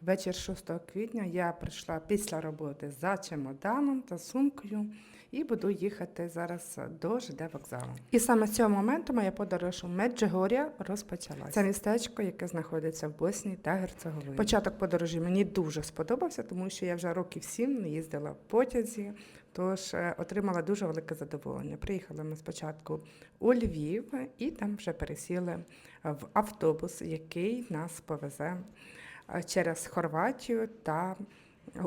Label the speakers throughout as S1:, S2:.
S1: Вечір 6 квітня я прийшла після роботи за чемоданом та сумкою і буду їхати зараз до ЖД вокзалу. І саме з цього моменту моя подорож у Меджигор'я розпочалася. Це містечко, яке знаходиться в Боснії та Герцеговині. Початок подорожі мені дуже сподобався, тому що я вже років сім не їздила в потязі. Тож е, отримала дуже велике задоволення. Приїхали ми спочатку у Львів і там вже пересіли в автобус, який нас повезе через Хорватію та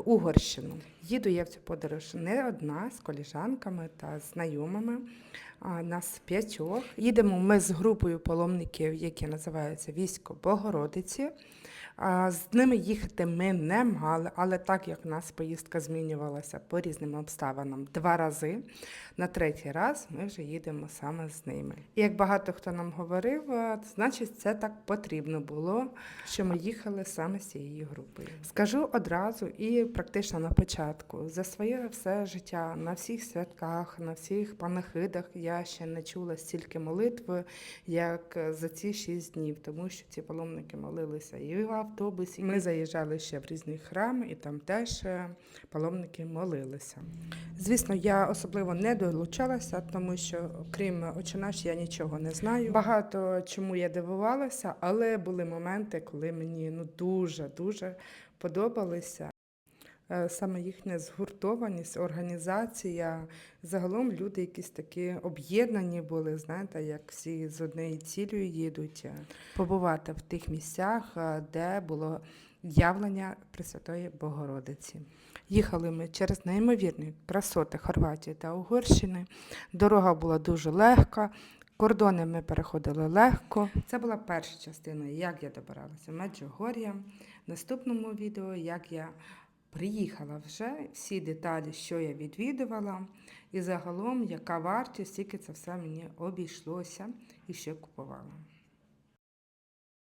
S1: Угорщину. Їду я в цю подорож не одна з коліжанками та знайомими. А, Нас п'ятьох. Їдемо ми з групою паломників, які називаються Військо Богородиці. З ними їхати ми не мали, але так як в нас поїздка змінювалася по різним обставинам два рази, на третій раз ми вже їдемо саме з ними. І як багато хто нам говорив, значить це так потрібно було, що ми їхали саме з цією групою. Скажу одразу і практично на початку за своє все життя на всіх святках, на всіх панахидах я ще не чула стільки молитви, як за ці шість днів, тому що ці паломники молилися і в автобусі. Ми заїжджали ще в різні храми, і там теж е, паломники молилися. Звісно, я особливо не долучалася, тому що крім очинаш я нічого не знаю. Багато чому я дивувалася, але були моменти, коли мені ну дуже дуже подобалися. Е, Саме їхня згуртованість, організація. Загалом люди якісь такі об'єднані були, знаєте, як всі з однією цілею їдуть е, побувати в тих місцях, е, де було явлення Пресвятої Богородиці. Їхали ми через неймовірні красоти Хорватії та Угорщини. Дорога була дуже легка. Кордони ми переходили легко. Це була перша частина, як я добиралася в Меджугор'я. В наступному відео, як я приїхала вже, всі деталі, що я відвідувала, і загалом, яка вартість, скільки це все мені обійшлося і ще купувала.